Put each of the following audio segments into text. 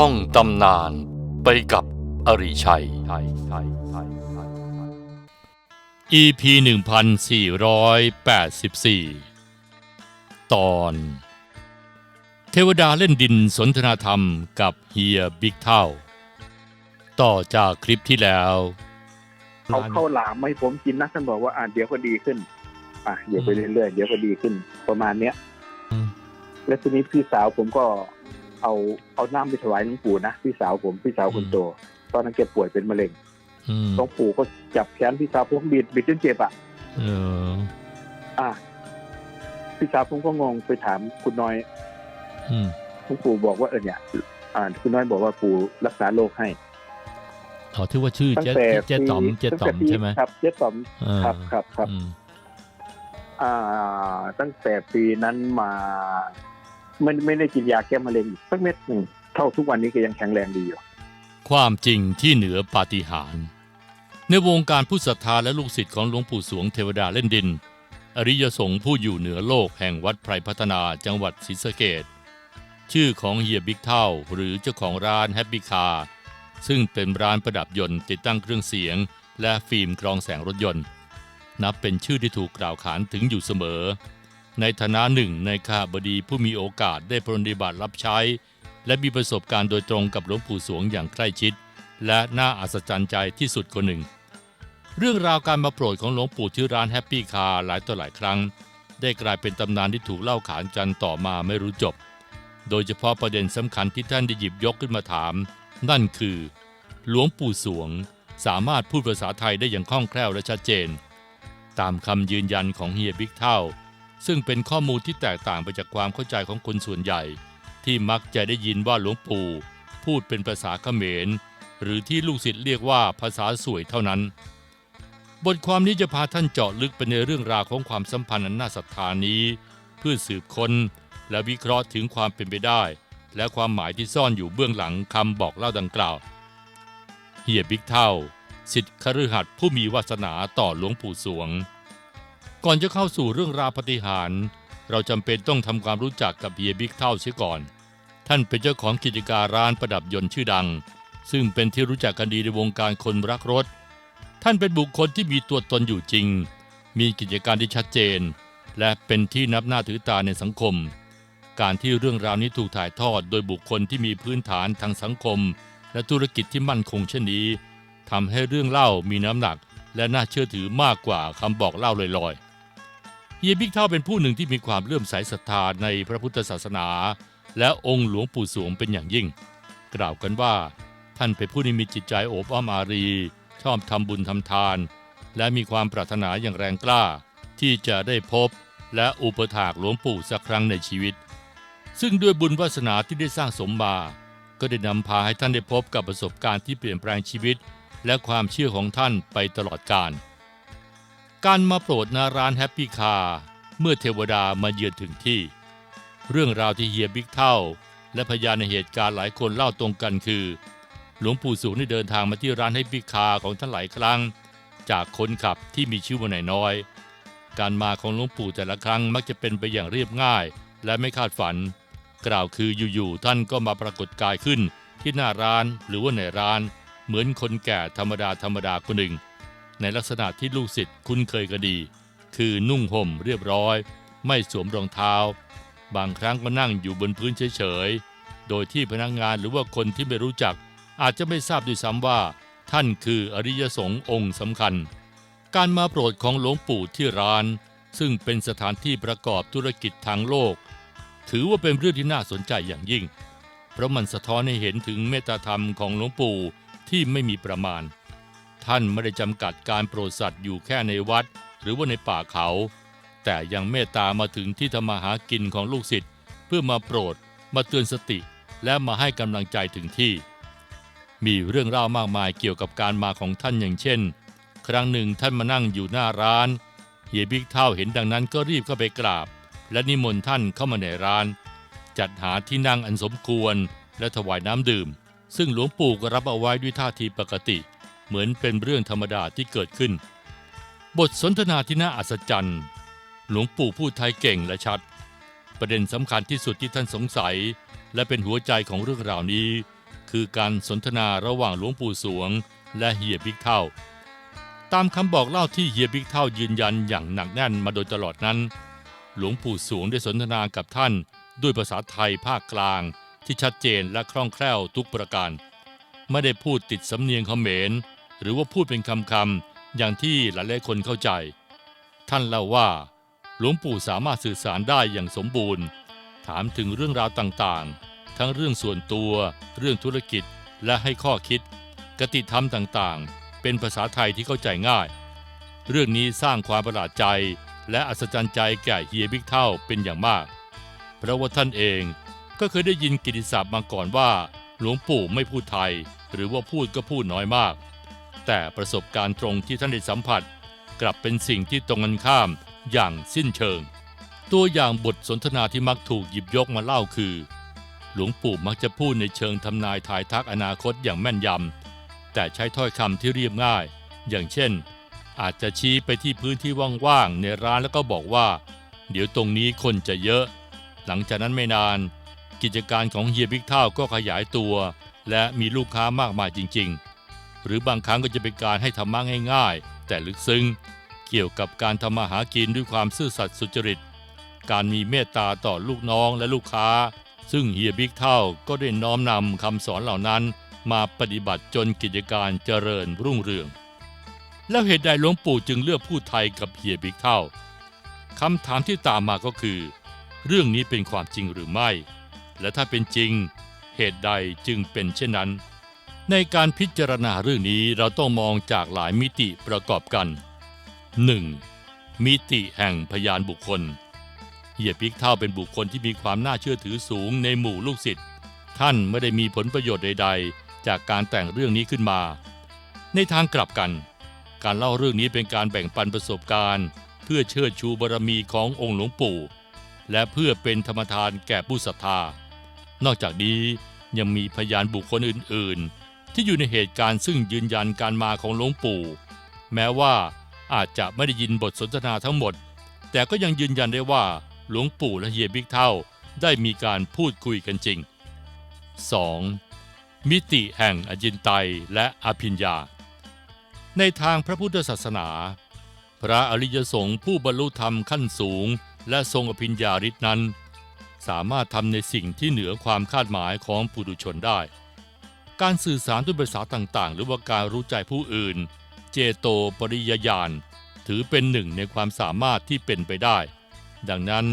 ท่องตำนานไปกับอริชัย EP 1484 ตอน เทวดาเล่นดินสนทนาธรรมกับเฮียบิ๊กเท่า ต่อจากคลิปที่แล้วเขาเข้าวหลามให้ผมกินนะท่านบอกว่าอ่าเดี๋ยวก็ดีขึ้น อะเดี๋ยวไปเรื่อยๆเดี๋ยวก็ดีขึ้นประมาณเนี้ยอืมแล้วทีนี้พี่สาวผมก็ เอาเอาน้ำไปถวายหลวงปู่นะพี่สาวผมพี่สาวคนโตตอนนั้นแกป่วยเป็นมะเร็งอืมหลวงปู่ก็จับแขนพี่สาวผมบิดบิดจนเจ็บอะเอออะพี่สาวผมก็งงไปถามคุณน้อยอืมหลวงปู่บอกว่าเออเนี่ย อ่า คุณน้อยบอกว่าปู่รักษาโรคให้ขอที่ว่าชื่อตั้งเจ๊แต่เจ๊ต๋อมปีเจ๊ต๋อมตั้งแต่ปีใช่ไหมครับเจ๊ต๋อมเออครับครับครับอืมอ่า ตั้งแต่ปีนั้นมา ไม่ไม่ได้กินยาแก้มะเร็งสักเม็ดหนึ่งเท่าทุกวันนี้ก็ยังแข็งแรงดีอยู่ ความจริงที่เหนือปาฏิหาริย์ในวงการผู้ศรัทธาและลูกศิษย์ของหลวงปู่สวงเทวดาเล่นดิน อริยสงฆ์ผู้อยู่เหนือโลกแห่งวัดไพรพัฒนาจังหวัดศรีสะเกดชื่อของเฮียบิ๊กเท่าหรือเจ้าของร้านแฮปปี้คาร์ซึ่งเป็นร้านประดับยนต์ติดตั้งเครื่องเสียง และฟิล์มกรองแสงรถยนต์ นับเป็นชื่อที่ถูกกล่าวขานถึงอยู่เสมอ ในฐานะหนึ่งในข้าบดีผู้มีโอกาสได้ปรนิบัติรับใช้ และมีประสบการณ์โดยตรงกับหลวงปู่สวงอย่างใกล้ชิด และน่าอัศจรรย์ใจที่สุดคนหนึ่ง เรื่องราวการมาโปรดของหลวงปู่ที่ร้านแฮปปี้คาร์หลายต่อหลายครั้ง ได้กลายเป็นตำนานที่ถูกเล่าขานกันต่อมาไม่รู้จบ โดยเฉพาะประเด็นสำคัญที่ท่านได้หยิบยกขึ้นมาถาม นั่นคือ หลวงปู่สวงสามารถพูดภาษาไทยได้อย่างคล่องแคล่วและชัดเจน ตามคำยืนยันของเฮียบิ๊กเท่า ซึ่งเป็นข้อมูลที่แตกต่างไปจากความเข้าใจของคนส่วนใหญ่ ที่มักจะได้ยินว่าหลวงปู่ พูดเป็นภาษาเขมร หรือที่ลูกศิษย์เรียกว่าภาษาสวยเท่านั้น บทความนี้จะพาท่านเจาะลึกไปในเรื่องราวของความสัมพันธ์อันน่าศรัทธานี้ เพื่อสืบค้นและวิเคราะห์ถึงความเป็นไปได้ และความหมายที่ซ่อนอยู่เบื้องหลังคำบอกเล่าดังกล่าวเฮียบิ๊กเท่าสิทธิคฤหัสถ์ผู้มีวาสนาต่อหลวงปู่สวง ก่อนจะเข้าสู่เรื่องราวปฏิหาร เราจำเป็นต้องทำความรู้จักกับเฮียบิ๊กเท่าเสียก่อน ท่านเป็นเจ้าของกิจการร้านประดับยนต์ชื่อดัง ซึ่งเป็นที่รู้จักกันดีในวงการคนรักรถ ท่านเป็นบุคคลที่มีตัวตนอยู่จริง มีกิจการที่ชัดเจน และเป็นที่นับหน้าถือตาในสังคม การที่เรื่องราวนี้ถูกถ่ายทอดโดยบุคคลที่มีพื้นฐานทางสังคม และธุรกิจที่มั่นคงเช่นนี้ทำให้เรื่องเล่ามีน้ำหนัก และน่าเชื่อถือมากกว่าคำบอกเล่าลอย เฮียบิ๊กเท่าเป็นผู้หนึ่งที่มีความเลื่อมใสศรัทธาในพระพุทธศาสนา และองค์หลวงปู่สวงเป็นอย่างยิ่ง กล่าวกันว่า ท่านเป็นผู้ที่มีจิตใจโอบอ้อมอารี ชอบทำบุญทำทาน และมีความปรารถนาอย่างแรงกล้า ที่จะได้พบและอุปถากหลวงปู่สักครั้งในชีวิต ซึ่งด้วยบุญวาสนาที่ได้สร้างสมมา ก็ได้นำพาให้ท่านได้พบกับประสบการณ์ที่เปลี่ยนแปลงชีวิต และความเชื่อของท่านไปตลอดกาล การมาโปรดนาร้านแฮปปี้คาร์เมื่อเทวดามาเยือนถึงที่ เรื่องราวที่เฮียบิ๊กเท่า และพยานในเหตุการณ์หลายคนเล่าตรงกันคือ หลวงปู่สูงได้เดินทางมาที่ร้านแฮปปี้คาร์ของท่านหลายครั้ง จากคนขับที่มีชื่อว่านายน้อย การมาของหลวงปู่แต่ละครั้งมักจะเป็นไปอย่างเรียบง่าย และไม่คาดฝัน กล่าวคืออยู่ๆท่านก็มาปรากฏกายขึ้นที่หน้าร้านหรือว่าในร้าน เหมือนคนแก่ธรรมดาธรรมดาคนหนึ่ง ในลักษณะที่ลูกศิษย์คุ้นเคยกันดี คือนุ่งห่มเรียบร้อย ไม่สวมรองเท้า บางครั้งก็นั่งอยู่บนพื้นเฉยๆ โดยที่พนักงานหรือว่าคนที่ไม่รู้จัก อาจจะไม่ทราบด้วยซ้ำว่า ท่านคืออริยสงฆ์องค์สำคัญ การมาโปรดของหลวงปู่ที่ร้าน ซึ่งเป็นสถานที่ประกอบธุรกิจทางโลก ถือว่าเป็นเรื่องที่น่าสนใจอย่างยิ่ง เพราะมันสะท้อนให้เห็นถึงเมตตาธรรมของหลวงปู่ที่ไม่มีประมาณ ท่านไม่ได้จำกัดการโปรดสัตว์อยู่แค่ในวัด หรือว่าในป่าเขา แต่ยังเมตตามาถึงที่ทำมาหากินของลูกศิษย์เพื่อมาโปรด มาเตือนสติ และมาให้กำลังใจถึงที่ มีเรื่องเล่ามากมายเกี่ยวกับการมาของท่านอย่างเช่น ครั้งหนึ่งท่านมานั่งอยู่หน้าร้านเฮียบิ๊กเท่าเห็นดังนั้นก็รีบเข้าไปกราบ และนิมนต์ท่านเข้ามาในร้าน จัดหาที่นั่งอันสมควรและถวายน้ำดื่ม ซึ่งหลวงปู่ก็รับเอาไว้ด้วยท่าทีปกติเเหมือนเป็นเรื่องธรรมดาที่เกิดขึ้น บทสนทนาที่น่าอัศจรรย์ หลวงปู่พูดไทยเก่งและชัด ประเด็นสำคัญที่สุดที่ท่านสงสัย และเป็นหัวใจของเรื่องราวนี้ คือการสนทนาระหว่างหลวงปู่สวง และเฮียบิ๊กเท่า ตามคำบอกเล่าที่เฮียบิ๊กเท่ายืนยันอย่างหนักแน่นมาโดยตลอดนั้น หลวงปู่สวงได้สนทนากับท่านด้วยภาษาไทยภาคกลาง ที่ชัดเจนและคล่องแคล่วทุกประการ ไม่ได้พูดติดสำเนียงเขมร หรือว่าพูดเป็นคำๆอย่างที่หลายๆคนเข้าใจ ท่านเล่าว่า หลวงปู่สามารถสื่อสารได้อย่างสมบูรณ์ ถามถึงเรื่องราวต่างๆ ทั้งเรื่องส่วนตัว เรื่องธุรกิจและให้ข้อคิด กติธรรมต่างๆ เป็นภาษาไทยที่เข้าใจง่าย เรื่องนี้สร้างความประหลาดใจ และอัศจรรย์ใจแก่เฮียบิ๊กเท่าเป็นอย่างมาก เพราะว่าท่านเองก็เคยได้ยินกิตติศัพท์มาก่อนว่า หลวงปู่ไม่พูดไทย หรือว่าพูดก็พูดน้อยมาก แต่ประสบการณ์ตรงที่ท่านได้สัมผัส กลับเป็นสิ่งที่ตรงกันข้ามอย่างสิ้นเชิง ตัวอย่างบทสนทนาที่มักถูกหยิบยกมาเล่าคือ หลวงปู่มักจะพูดในเชิงทำนายทายทักอนาคตอย่างแม่นยำแต่ใช้ถ้อยคำที่เรียบง่าย อย่างเช่น อาจจะชี้ไปที่พื้นที่ว่างๆในร้านแล้วก็บอกว่า เดี๋ยวตรงนี้คนจะเยอะ หลังจากนั้นไม่นาน กิจการของเฮียบิ๊กเท่าก็ขยายตัว และมีลูกค้ามากมายจริง ๆ หรือบางครั้งก็จะเป็นการให้ธรรมะง่ายๆ แต่ลึกซึ้ง เกี่ยวกับการทำมาหากินด้วยความซื่อสัตย์สุจริต การมีเมตตาต่อลูกน้องและลูกค้า ซึ่งเฮียบิ๊กเท่าก็ได้น้อมนำคำสอนเหล่านั้น มาปฏิบัติจนกิจการเจริญรุ่งเรือง แล้วเหตุใดหลวงปู่จึงเลือกพูดไทยกับเฮียบิ๊กเท่าคำถามที่ตามมาก็คือ เรื่องนี้เป็นความจริงหรือไม่ และถ้าเป็นจริง เหตุใดจึงเป็นเช่นนั้น ในการพิจารณาเรื่องนี้เราต้องมองจากหลายมิติประกอบกัน 1. มิติแห่งพยานบุคคลเฮียพิกเท่าเป็นบุคคลที่มีความน่าเชื่อถือสูงในหมู่ลูกศิษย์ท่านไม่ได้มีผลประโยชน์ใด ๆ จากการแต่งเรื่องนี้ขึ้นมา ในทางกลับกัน การเล่าเรื่องนี้เป็นการแบ่งปันประสบการณ์ เพื่อเชิดชูบารมีขององค์หลวงปู่ และเพื่อเป็นธรรมทานแก่ผู้ศรัทธา นอกจากนี้ยังมีพยานบุคคลอื่นๆ ที่อยู่ในเหตุการณ์ซึ่งยืนยันการมาของหลวงปู่ แม้ว่าอาจจะไม่ได้ยินบทสนทนาทั้งหมด แต่ก็ยังยืนยันได้ว่าหลวงปู่และเฮียบิ๊กเท่าได้มีการพูดคุยกันจริง 2. มิติแห่งอจินไตยและอภิญญา ในทางพระพุทธศาสนา พระอริยสงฆ์ผู้บรรลุธรรมขั้นสูง และทรงอภิญญาฤทธินั้น สามารถทำในสิ่งที่เหนือความคาดหมายของปุถุชนได้ การสื่อสารด้วยภาษาต่างๆ หรือว่าการรู้ใจผู้อื่น เจโตปริยญาณถือเป็นหนึ่งในความสามารถที่เป็นไปได้ ดังนั้น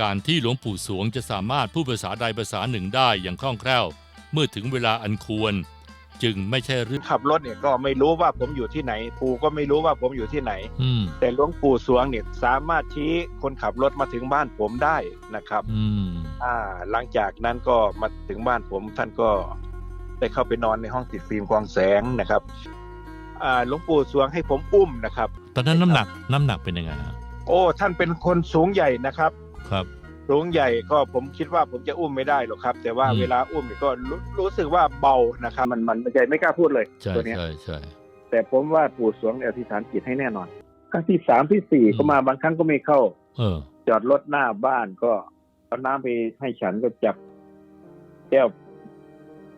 การที่หลวงปู่สวงจะสามารถพูดภาษาใดภาษาหนึ่งได้อย่างคล่องแคล่ว เมื่อถึงเวลาอันควร จึงไม่ใช่เรื่องขับรถเนี่ยก็ไม่รู้ว่าผมอยู่ที่ไหนปู่ก็ไม่รู้ว่าผมอยู่ที่ไหน อืมแต่หลวงปู่สวงเนี่ยสามารถชี้คนขับรถมาถึงบ้านผมได้นะครับ อืม อ่าหลังจากนั้นก็มาถึงบ้านผมท่านก็ ได้เข้าไปนอนในห้องติดฟิล์มกรองแสงนะครับอ่าหลวงปู่สวงให้ผมอุ้มนะครับ ตอนนั้นน้ำหนักน้ำหนักเป็นยังไงฮะโอ้ท่านเป็นคนสูงใหญ่นะครับ ครับ สูงใหญ่ก็ผมคิดว่าผมจะอุ้มไม่ได้หรอกครับ แต่ว่าอืมเวลาอุ้มเนี่ยก็รู้รู้สึกว่าเบานะครับ มันมันไม่ใจไม่กล้าพูดเลยใช่ตัวเนี้ยใช่ใช่แต่ผมว่าปู่สวงเนี่ยอธิษฐานจิตให้แน่นอนครั้งที่สามที่สี่อืมก็มาบางครั้งก็ไม่เข้า เออ จอดรถหน้าบ้านก็เอาน้ำไปให้ฉันก็จับแก้ว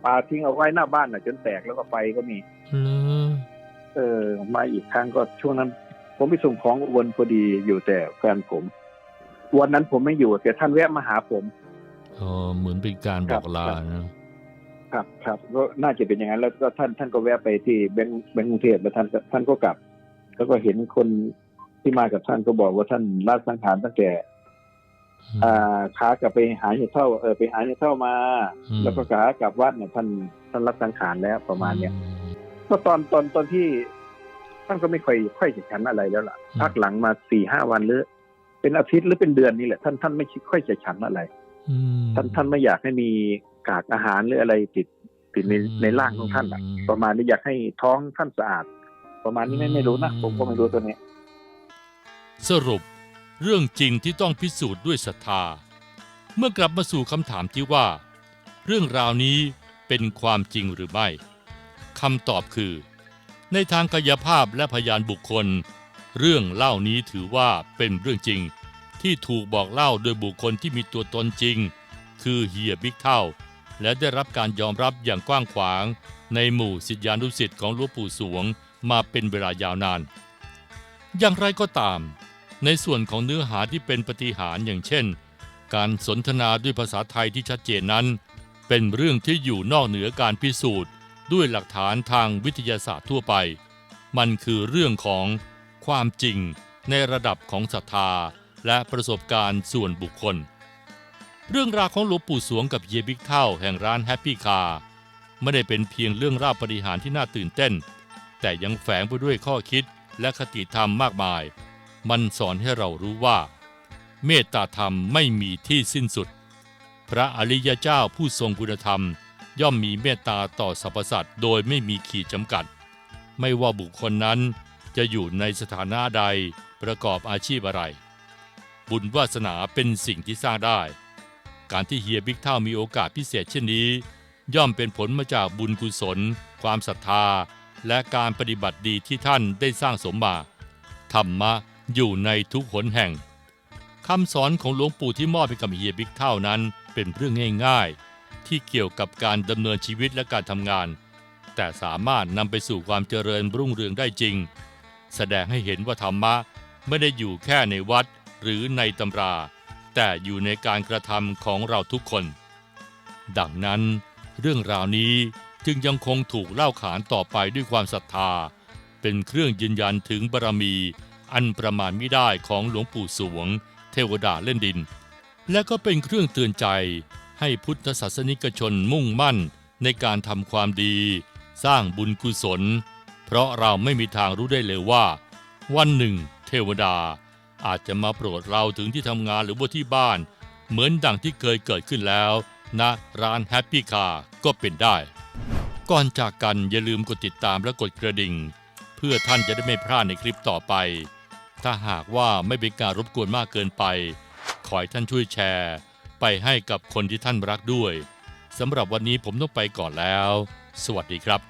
ปลาทิ้งเอาไว้หน้าบ้านน่ะ จนแตกแล้วก็ไฟก็มีเหรอเออ มาอีกครั้งก็ช่วงนั้น ผมไปส่งของอุบนพอดีอยู่แต่แฟนผม วันนั้นผมไม่อยู่แต่ท่านแวะมาหาผมเออเหมือนเป็นการบอกลานะครับครับก็น่าจะเป็นอย่างนั้นแล้วก็ท่านท่านก็แวะไปที่แบงค์แบงค์กรุงเทพแล้วท่านก็ท่านก็กลับ แล้วก็เห็นคนที่มากับท่านก็บอกว่าท่านลาสังขารตั้งแต่อ่า ขากลับไปหาเห็ดเท่าเออไปหาเห็ดเท่ามาอืมแล้วก็ขากลับวัดเนี่ยท่านท่านรับสังขารแล้วประมาณเนี้ยก็ตอนตอนตอนที่ท่านก็ไม่ค่อยค่อยจะฉันอะไรแล้วล่ะพักหลังมาสี่ห้าวันหรือ เป็นอาทิตย์หรือเป็นเดือนนี่แหละท่านท่านไม่ค่อยจะฉันอะไรอืมท่านท่านไม่อยากให้มีกากอาหารหรืออะไรติดติดในอืมในร่างของท่านอะอืมประมาณนี้อยากให้ท้องท่านสะอาด ประมาณนี้ไม่อืมไม่รู้นะผมก็ไม่รู้ตัวเนี้ยสรุป เรื่องจริงที่ต้องพิสูจน์ด้วยศรัทธา เมื่อกลับมาสู่คำถามที่ว่า เรื่องราวนี้เป็นความจริงหรือไม่คำตอบคือ ในทางกายภาพและพยานบุคคล เรื่องเล่านี้ถือว่าเป็นเรื่องจริง ที่ถูกบอกเล่าโดยบุคคลที่มีตัวตนจริง คือเฮียบิ๊กเท่า และได้รับการยอมรับอย่างกว้างขวาง ในหมู่ศิษยานุศิษย์ของหลวงปู่สวงมาเป็นเวลายาวนาน อย่างไรก็ตาม ในส่วนของเนื้อหาที่เป็นปฏิหารอย่างเช่น การสนทนาด้วยภาษาไทยที่ชัดเจนนั้น เป็นเรื่องที่อยู่นอกเหนือการพิสูจน์ ด้วยหลักฐานทางวิทยาศาสตร์ทั่วไป มันคือเรื่องของความจริงในระดับของศรัทธาและประสบการณ์ส่วนบุคคล เรื่องราวของหลวงปู่สวงกับเยบิ๊กเท่าแห่งร้านแฮปปี้คาร์ไม่ได้เป็นเพียงเรื่องราวปฏิหารที่น่าตื่นเต้น แต่ยังแฝงไปด้วยข้อคิดและคติธรรมมากมาย มันสอนให้เรารู้ว่า เมตตาธรรมไม่มีที่สิ้นสุด พระอริยเจ้าผู้ทรงคุณธรรม ย่อมมีเมตตาต่อสรรพสัตว์โดยไม่มีขีดจำกัด ไม่ว่าบุคคลนั้นจะอยู่ในสถานะใดประกอบอาชีพอะไร บุญวาสนาเป็นสิ่งที่สร้างได้ การที่เฮียบิ๊กเท่ามีโอกาสพิเศษเช่นนี้ ย่อมเป็นผลมาจากบุญกุศล ความศรัทธา และการปฏิบัติดีที่ท่านได้สร้างสมมาธรรมะ อยู่ในทุกหนแห่งคำสอนของหลวงปู่ที่มอบให้กับเฮียบิ๊กเท่านั้นเป็นเรื่องง่าย ๆ ที่เกี่ยวกับการดำเนินชีวิตและการทำงาน แต่สามารถนำไปสู่ความเจริญรุ่งเรืองได้จริง แสดงให้เห็นว่าธรรมะไม่ได้อยู่แค่ในวัดหรือในตำรา แต่อยู่ในการกระทำของเราทุกคน ดังนั้น เรื่องราวนี้จึงยังคงถูกเล่าขานต่อไปด้วยความศรัทธา เป็นเครื่องยืนยันถึงบารมี อันประมาณไม่ได้ของหลวงปู่สวง เทวดาเล่นดิน และก็เป็นเครื่องเตือนใจให้พุทธศาสนิกชนมุ่งมั่นในการทำความดี สร้างบุญกุศล เพราะเราไม่มีทางรู้ได้เลยว่า วันหนึ่ง เทวดา อาจจะมาโปรดเราถึงที่ทำงานหรือว่าที่บ้าน เหมือนดังที่เคยเกิดขึ้นแล้วณร้านแฮปปี้คาร์ก็เป็นได้ ก่อนจากกันอย่าลืมกดติดตามและกดกระดิ่ง เพื่อท่านจะได้ไม่พลาดในคลิปต่อไป ถ้าหากว่าไม่เป็นการรบกวนมากเกินไป ขอให้ท่านช่วยแชร์ ไปให้กับคนที่ท่านรักด้วยสำหรับวันนี้ผมต้องไปก่อนแล้ว สวัสดีครับ